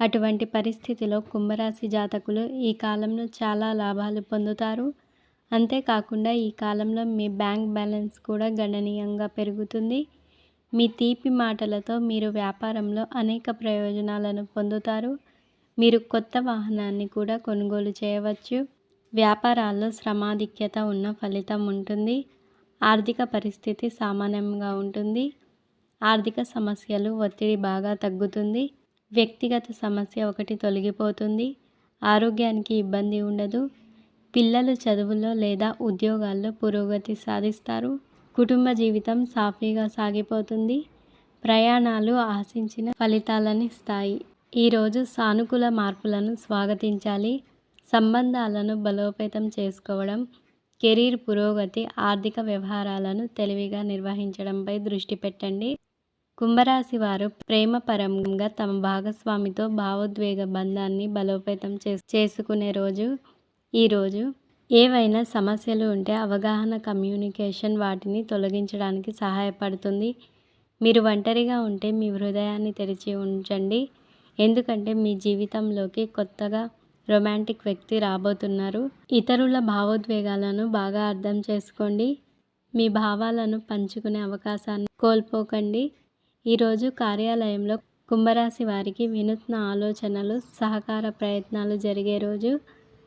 అటువంటి పరిస్థితిలో కుంభరాశి జాతకులు ఈ కాలంలో చాలా లాభాలు పొందుతారు. అంతేకాకుండా ఈ కాలంలో మీ బ్యాంక్ బ్యాలెన్స్ కూడా గణనీయంగా పెరుగుతుంది. మీ తీపి మాటలతో మీరు వ్యాపారంలో అనేక ప్రయోజనాలను పొందుతారు. మీరు కొత్త వాహనాన్ని కూడా కొనుగోలు చేయవచ్చు. వ్యాపారాల్లో శ్రమాధిక్యత ఉన్న ఫలితం ఉంటుంది. ఆర్థిక పరిస్థితి సామాన్యంగా ఉంటుంది. ఆర్థిక సమస్యలు ఒత్తిడి బాగా తగ్గుతుంది. వ్యక్తిగత సమస్య ఒకటి తొలగిపోతుంది. ఆరోగ్యానికి ఇబ్బంది ఉండదు. పిల్లలు చదువుల్లో లేదా ఉద్యోగాల్లో పురోగతి సాధిస్తారు. కుటుంబ జీవితం సాఫీగా సాగిపోతుంది. ప్రయాణాలు ఆశించిన ఫలితాలను ఇస్తాయి. ఈరోజు సానుకూల మార్పులను స్వాగతించాలి. సంబంధాలను బలోపేతం చేసుకోవడం కెరీర్ పురోగతి ఆర్థిక వ్యవహారాలను తెలివిగా నిర్వహించడంపై దృష్టి పెట్టండి. కుంభరాశి వారు ప్రేమపరంగా తమ భాగస్వామితో భావోద్వేగ బంధాన్ని బలోపేతం చేసుకునే రోజు ఈరోజు ఏవైనా సమస్యలు ఉంటే అవగాహన కమ్యూనికేషన్ వాటిని తొలగించడానికి సహాయపడుతుంది. మీరు ఒంటరిగా ఉంటే మీ హృదయాన్ని తెరిచి ఉంచండి. ఎందుకంటే మీ జీవితంలోకి కొత్తగా రొమాంటిక్ వ్యక్తి రాబోతున్నారు. ఇతరుల భావోద్వేగాలను బాగా అర్థం చేసుకోండి. మీ భావాలను పంచుకునే అవకాశాన్ని కోల్పోకండి. ఈరోజు కార్యాలయంలో కుంభరాశి వారికి వినూత్న ఆలోచనలు సహకార ప్రయత్నాలు జరిగే రోజు.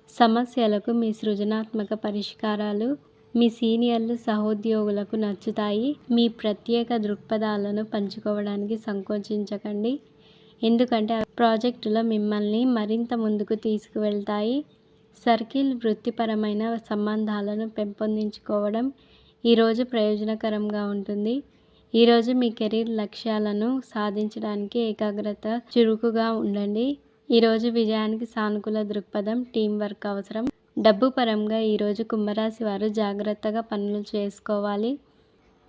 సమస్యలకు మీ సృజనాత్మక పరిష్కారాలు మీ సీనియర్లు సహోద్యోగులకు నచ్చుతాయి. మీ ప్రత్యేక దృక్పథాలను పంచుకోవడానికి సంకోచించకండి. ఎందుకంటే ప్రాజెక్టులో మిమ్మల్ని మరింత ముందుకు తీసుకువెళ్తాయి. సర్కిల్ వృత్తిపరమైన సంబంధాలను పెంపొందించుకోవడం ఈరోజు ప్రయోజనకరంగా ఉంటుంది. ఈరోజు మీ కెరీర్ లక్ష్యాలను సాధించడానికి ఏకాగ్రత చురుకుగా ఉండండి. ఈరోజు విజయానికి సానుకూల దృక్పథం టీం వర్క్ అవసరం. డబ్బు పరంగా ఈరోజు కుంభరాశి వారు జాగ్రత్తగా పనులు చేసుకోవాలి.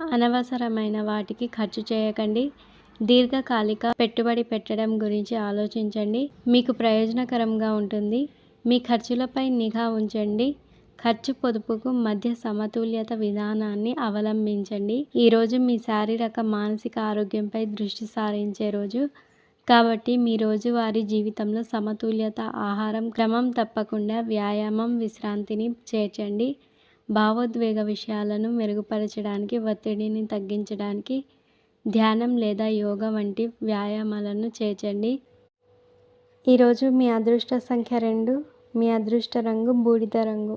అనవసరమైన వాటికి ఖర్చు చేయకండి. దీర్ఘకాలిక పెట్టుబడి పెట్టడం గురించి ఆలోచించండి. మీకు ప్రయోజనకరంగా ఉంటుంది. మీ ఖర్చులపై నిఘా ఉంచండి. ఖర్చు పొదుపుకు మధ్య సమతుల్యత విధానాన్ని అవలంబించండి. ఈరోజు మీ శారీరక మానసిక ఆరోగ్యంపై దృష్టి సారించే రోజు. కాబట్టి మీ రోజువారీ జీవితంలో సమతుల్యత ఆహారం క్రమం తప్పకుండా వ్యాయామం విశ్రాంతిని చేర్చండి. భావోద్వేగ విషయాలను మెరుగుపరచడానికి ఒత్తిడిని తగ్గించడానికి ధ్యానం లేదా యోగా వంటి వ్యాయామాలను చేర్చండి. ఈరోజు మీ అదృష్ట సంఖ్య రెండు మీ అదృష్ట రంగు బూడిద రంగు.